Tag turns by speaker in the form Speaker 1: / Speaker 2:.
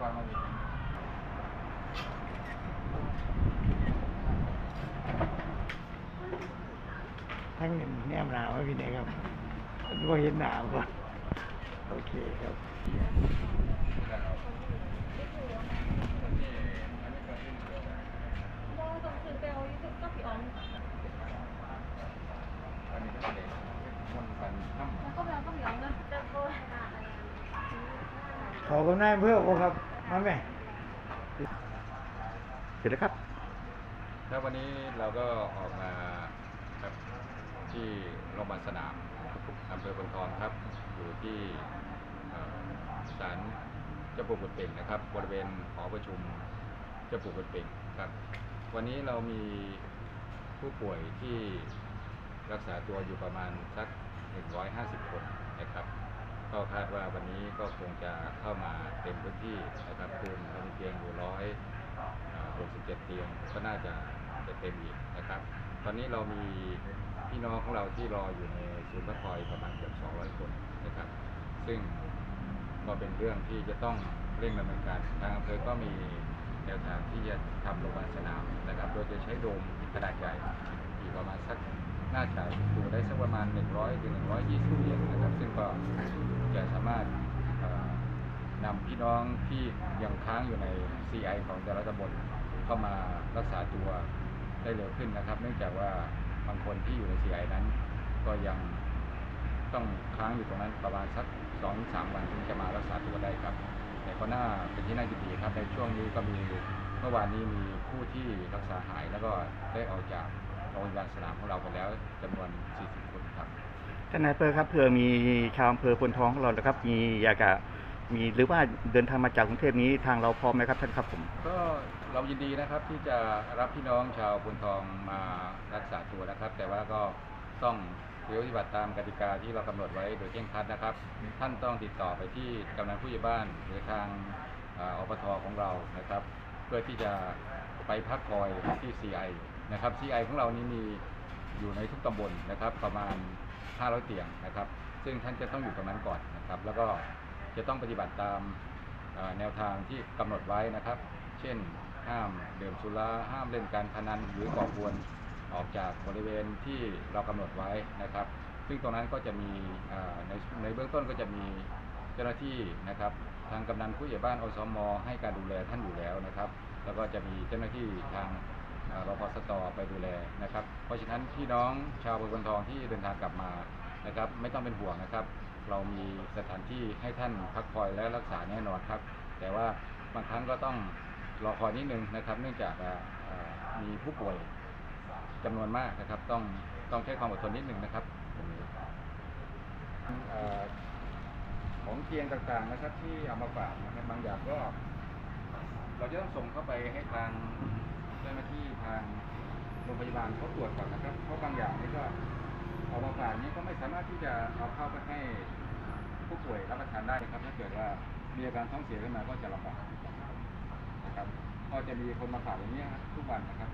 Speaker 1: ก่อนมาอีก
Speaker 2: ทั้งแนมหนาวพี่เนยครับว่เห็นหนาวก่อนโอเคครับ
Speaker 3: บ่ต้องซื้อไปเอาอยู่กับพี่อ๋อง
Speaker 1: อันนี้ก็เด็กมันกันน้ำ
Speaker 3: แล้วก็ไปเอากับพี่อ๋องนะแต่บ่
Speaker 2: ขอบคุณนายอำเพื่อโอครับมาไหมเสร็จแล้วครับ
Speaker 1: แล้ววันนี้เราก็ออกมาครับที่โรงพยาบาลสนามอำเภอพนทองครับ อยู่ที่เอ่อศาลเจ้าปู่กุดเป่งนะครับ บริเวณหอประชุมเจ้าปู่กุดเป่งครับ วันนี้เรามีผู้ป่วยที่รักษาตัวอยู่ประมาณสัก 150 คนนะครับ ก็คาดว่าวันนี้ก็คงจะเข้ามาเต็มพื้นที่นะครับคือเรามีเตียงอยู่ร้อย67เตียงก็น่าจะจะเต็มอีกนะครับ ตอนนี้เรามีพี่น้องของเราที่รออยู่ในศูนย์พักคอยประมาณเกือบ200คนนะครับ ซึ่งก็เป็นเรื่องที่จะต้องเร่งดำเนินการทางอำเภอก็มีแนวทางที่จะทำโรงพยาบาลสนามนะครับ โดยจะใช้โดมขนาดใหญ่อีกประมาณสักน่าจะอยู่ได้สักประมาณ 100ถึง120เตียงนะครับ ซึ่งก็จะสามารถเอ่อ นำพี่น้องที่ยังค้างอยู่ใน CI ของแต่ละตำบลเข้ามารักษาตัวได้เร็วขึ้นนะครับ เนื่องจากว่าบางคนที่อยู่ใน CI นั้น ก็ยังต้องค้างอยู่ตรงนั้นประมาณสักสองสามวันถึงจะมารักษาตัวได้ครับ แต่ก็น่าเป็นที่น่ายินดีครับในช่วงนี้ก็มีเมื่อวานนี้มีผู้ที่รักษาหายแล้วก็ได้ออกจากโรงพยาบาลสนามของเราไปแล้วจำนวน 40 คนครับ
Speaker 2: ท่านนายอำเภอครับเผื่อมีชาวอำเภอพลทองของเรานะครับมีอยากจะ มีหรือว่าเดินทางมาจากกรุงเทพนี้ทางเราพร้อมไหมครับท่านครับผม
Speaker 1: ก็เรายินดีนะครับที่จะรับพี่น้องชาวพุนทองมารักษาตัวนะครับ แต่ว่าก็ต้องปฏิบัติตามกติกาที่เรากำหนดไว้โดยเคร่งครัดนะครับ ท่านต้องติดต่อไปที่กำนันผู้ใหญ่บ้านหรือทางออปทของเรานะครับ เพื่อที่จะไปพักคอยที่ CI นะครับ CI ของเรานี้มีอยู่ในทุกตำบลนะครับ ประมาณ 500 เตียงนะครับ ซึ่งท่านจะต้องอยู่ตรงนั้นก่อนนะครับ แล้วก็ จะต้องปฏิบัติตามแนวทางที่กำหนดไว้นะครับ เช่นห้ามดื่มสุราห้ามเล่นการพนันหรือก่อกวนออกจากบริเวณที่เรากำหนดไว้นะครับ ซึ่งตรงนั้นก็จะมีในในเบื้องต้นก็จะมีเจ้าหน้าที่นะครับ ทางกำนันผู้ใหญ่บ้านอสมให้การดูแลท่านอยู่แล้วนะครับ แล้วก็จะมีเจ้าหน้าที่ทางรพสตไปดูแลนะครับ เพราะฉะนั้นพี่น้องชาวบางบัวทองที่เดินทางกลับมานะครับ ไม่ต้องเป็นห่วงนะครับ เรามีสถานที่ให้ท่านพักคอยและรักษาแน่นอนครับ แต่ว่าบางครั้งก็ต้องรอคอยนิดนึงนะครับ เนื่องจากมีผู้ป่วยจำนวนมากนะครับ ต้องต้องใช้ความอดทนนิดนึงนะครับอของเตียงต่างๆนะครับ ที่เอามาฝากนะครับบางอย่างก็ เราจะต้องส่งเข้าไปให้ทางเจ้าหน้าที่ทางโรงพยาบาลเขาตรวจก่อนนะครับเพราะบางอย่างนี่ก็เอามาฝากนี้ก็ไม่สามารถที่จะเอาเข้าไปให้ ป่วยรับประทานได้ครับถ้าเกิดว่ามีอาการท้องเสียขึ้นมาก็จะลำบากนะครับก็จะมีคนมาฝากอย่างนี้ครับทุกวันนะครับ